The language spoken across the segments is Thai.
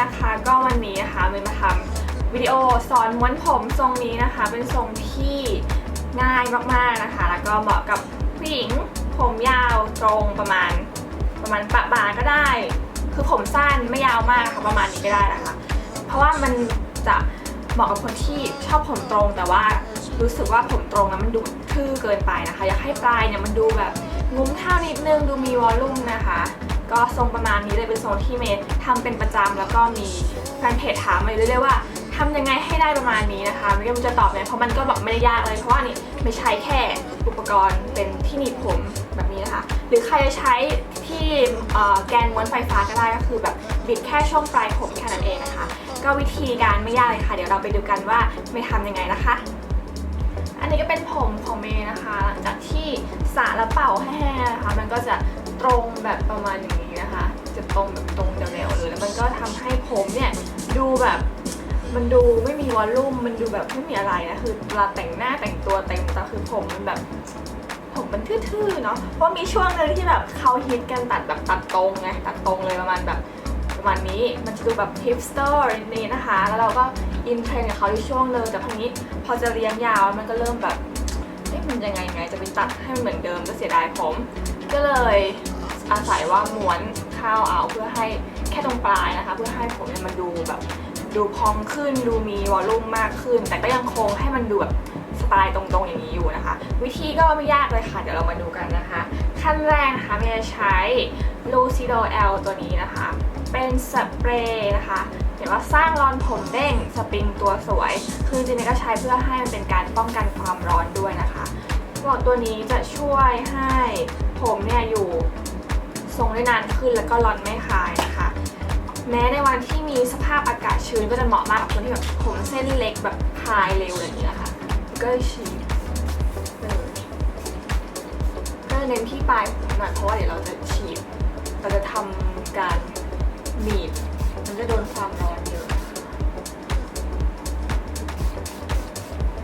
นะคะก็วันนี้นะคะเมย์มาทำวิดีโอสอนม้วนผมทรงนี้นะคะ เป็นทรงที่ง่ายมากๆนะคะ แล้วก็เหมาะกับผู้หญิงผมยาวตรงประมาณ ประมาณปะบานก็ได้ คือผมสั้นไม่ยาวมากค่ะประมาณนี้ก็ได้นะคะ เพราะว่ามันจะเหมาะกับคนที่ชอบผมตรงแต่ว่ารู้สึกว่าผมตรงแล้วมันดูทื่อเกินไปนะคะ อยากให้ปลายเนี่ยมันดูแบบงุ้มเท่านิดนึงดูมีวอลลุ่มนะคะ ก็ทรงประมาณนี้เลยเป็นทรงที่เมย์ทำเป็นประจำแล้วก็มีแฟนเพจถามมาเรื่อยๆว่าทำยังไงให้ได้ประมาณนี้นะคะไม่รู้จะตอบไงเพราะมันก็แบบไม่ได้ยากเลยเพราะว่านี่ไม่ใช้แค่อุปกรณ์เป็นที่หนีบผมแบบนี้นะคะ หรือใครจะใช้ที่แกนม้วนไฟฟ้าก็ได้ก็คือแบบบิดแค่ช่วงปลายผมแค่นั้นเองนะคะ ก็วิธีการไม่ยากเลยค่ะ เดี๋ยวเราไปดูกันว่าไม่ทำยังไงนะคะ อันนี้ก็เป็นผมของเมย์นะคะ หลังจากที่สระแล้วเป่าให้แห้งนะคะ มันก็จะ ตรงแบบประมาณอย่างนี้นะคะ จะตรงแบบตรงแนวๆเลยแล้วมันก็ทำให้ผมเนี่ยดูแบบมันดูไม่มีวอลลุ่มมันดูแบบไม่มีอะไรนะคือเวลาแต่งหน้าแต่งตัวเต็มแต่คือผมมันแบบผมมันทื่อๆเนาะเพราะมีช่วงหนึงที่แบบเขาฮิตกันตัดแบบตัดตรงไงตัดตรงเลยประมาณแบบประมาณนี้มันจะดูแบบฮิปสเตอร์นี่นะคะ แล้วเราก็อินเทรนกับเขาที่ช่วงเลยแต่พอนี้พอจะเลี้ยงยาวมันก็เริ่มแบบเอ๊ะมันยังไงไงจะไปตัดให้มันเหมือนเดิมก็เสียดายผม ก็เลยอาศัยว่าม้วนข้าวเอาเพื่อให้แค่ตรงปลายนะคะ เพื่อให้ผมเนี่ยมันดูแบบดูพองขึ้นดูมีวอลลุ่มมากขึ้น แต่ก็ยังคงให้มันดูแบบสไตล์ตรงๆอย่างนี้อยู่นะคะ วิธีก็ไม่ยากเลยค่ะเดี๋ยวเรามาดูกันนะคะ ขั้นแรกนะคะเมย์จะใช้ Lucido L ตัวนี้นะคะ เป็นสเปรย์นะคะเห็นว่าสร้างรอนผมเด้งสปริงตัวสวย คือจริงๆก็ใช้เพื่อให้มันเป็นการป้องกันความร้อนด้วยนะคะ อกตัวนี้จะช่วยให้ผมเนี่ยอยู่ทรงได้นานขึ้นแล้วก็ร้อนไม่คายนะคะ แม้ในวันที่มีสภาพอากาศชื้นก็จะเหมาะมากกับคนที่แบบผมเส้นเล็กแบบพายเร็วอะไรอย่างเงี้ยค่ะก็ฉีดเลยก็เน้นที่ปลายผมหน่อยเพราะว่าเดี๋ยวเราจะฉีดเราจะทำการหนีบมันจะโดนความร้อนเยอะ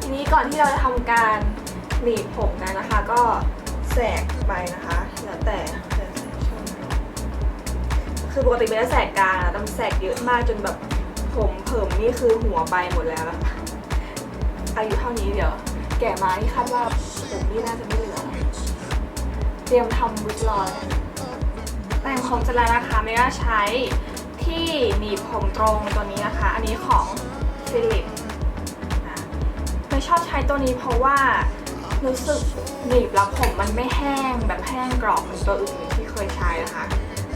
ทีนี้ก่อนที่เราจะทำการ หนีบผมกันนะคะ ก็แสกไปนะคะ แล้วแต่แต่คือปกติเป็นแสกกลางอะแต่มันแสกเยอะมากจนแบบผมเผิมนี่คือหัวไปหมดแล้วอายุเท่านี้เดี๋ยว แก่มาที่คาดว่าผมนี่น่าจะไม่เหลือเตรียมทำวิกรอยแต่งผมเสร็จแล้วนะคะไม่ก็ใช้ที่หนีบผมตรงตัวนี้นะคะ อันนี้ของฟิลิปไม่ชอบใช้ตัวนี้เพราะว่า รู้สึกหนีบแล้วผมมันไม่แห้งแบบแห้งกรอบเหมือนตัวอื่นที่เคยใช้นะคะ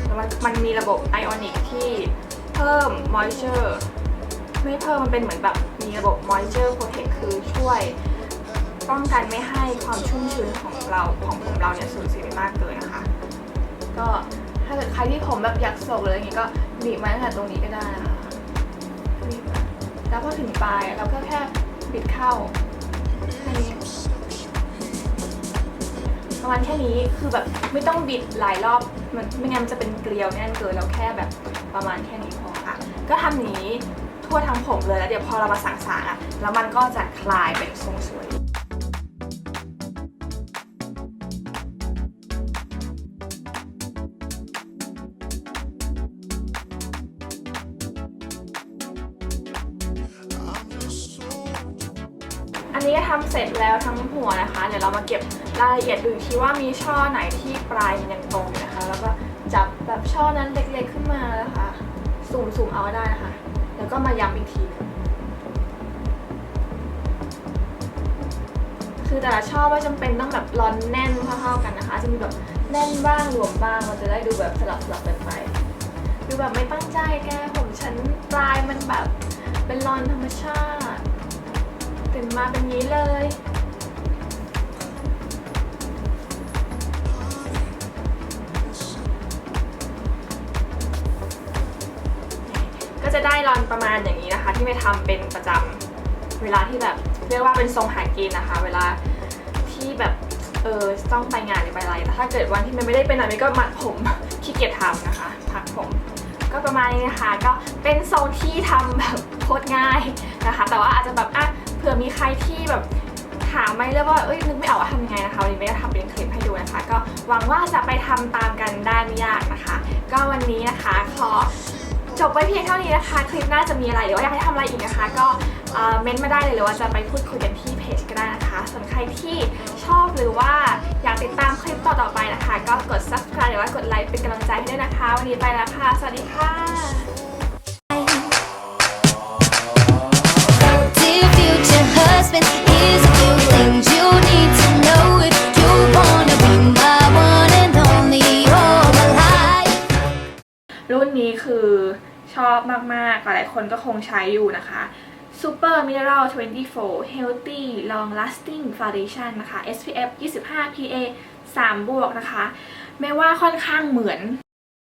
แล้วมันมันมีระบบไอออนิกที่เพิ่มมอยเจอร์ไม่เพิ่มมันเป็นเหมือนแบบมีระบบ moisture protect คือช่วยป้องกันไม่ให้ความชุ่มชื้นของเราของผมเราเนี่ยสูญเสียไปมากเกินนะคะ ก็ถ้าเกิดใครที่ผมแบบอยากโศกหรืออย่างงี้ก็หนีบมาตั้งแต่ตรงนี้ก็ได้นะคะแล้วพอถึงปลายเราก็แค่บิดเข้า ประมาณแค่นี้คือแบบไม่ต้องบิดหลายรอบมันไม่งั้นมันจะเป็นเกลียวแน่นเกินเราแค่แบบประมาณแค่นี้พอค่ะ ก็ทำอย่างนี้ทั่วทั้งผมเลยแล้วเดี๋ยวพอเรามาสังๆอะแล้วมันก็จะคลายเป็นทรงสวย อันนี้ก็ทำเสร็จแล้วทั้งหัวนะคะ เดี๋ยวเรามาเก็บรายละเอียดดูอีกทีว่ามีช่อไหนที่ปลายมันยังตรงอยู่นะคะ แล้วก็จับแบบช่อนั้นเล็กๆขึ้นมานะคะสูมสูมๆเอาได้นะคะ แล้วก็มาย้ำอีกทีนึงคือแต่ละช่อไม่จำเป็นต้องแบบร้อนแน่นเท่าๆกันนะคะ จะมีแบบแน่นบ้างหลวมบ้างมันจะได้ดูแบบสลับสลับๆกันไปดูแบบไม่ตั้งใจแกผมฉันปลายมันแบบเป็นรอนธรรมชาติ ตื่นมาเป็นนี้เลย ก็จะได้รอนประมาณอย่างนี้นะคะ ที่ไม่ทำเป็นประจำเวลาที่แบบเรียกว่าเป็นทรงหากินนะคะ เวลาที่แบบเออต้องไปงานหรือไปอะไรแต่ถ้าเกิดวันที่มันไม่ได้ไปไหนมันก็มัดผมขี้เกียจทำนะคะ พักผมก็ประมาณนี้นะคะ ก็เป็นทรงที่ทำแบบโคตรง่ายนะคะ แต่ว่าอาจจะแบบอะ เผื่อมีใครที่แบบถามไม่เรียกว่าเอ้ยนึกไม่ออกว่าทำยังไงนะคะวันนี้ไม่ได้ทำเป็นคลิปให้ดูนะคะ ก็หวังว่าจะไปทำตามกันได้ไม่ยากนะคะ ก็วันนี้นะคะขอจบไว้เพียงเท่านี้นะคะ คลิปหน้าจะมีอะไรหรือว่าอยากให้ทำอะไรอีกนะคะ ก็เม้นต์มาได้เลยหรือว่าจะไปพูดคุยกันที่เพจก็ได้นะคะส่วนใครที่ชอบหรือว่าอยากติดตามคลิปต่อๆไปนะคะ ก็กด subscribe หรือว่ากดไลค์เป็นกำลังใจให้ด้วยนะคะ วันนี้ไปแล้วค่ะ สวัสดีค่ะ อบมากๆ หลายคนก็คงใช้อยู่นะคะ Super Mineral 24 Healthy Long Lasting Foundation นะคะ SPF 25 PA 3 บวกนะคะ ไม่ว่าค่อนข้างเหมือน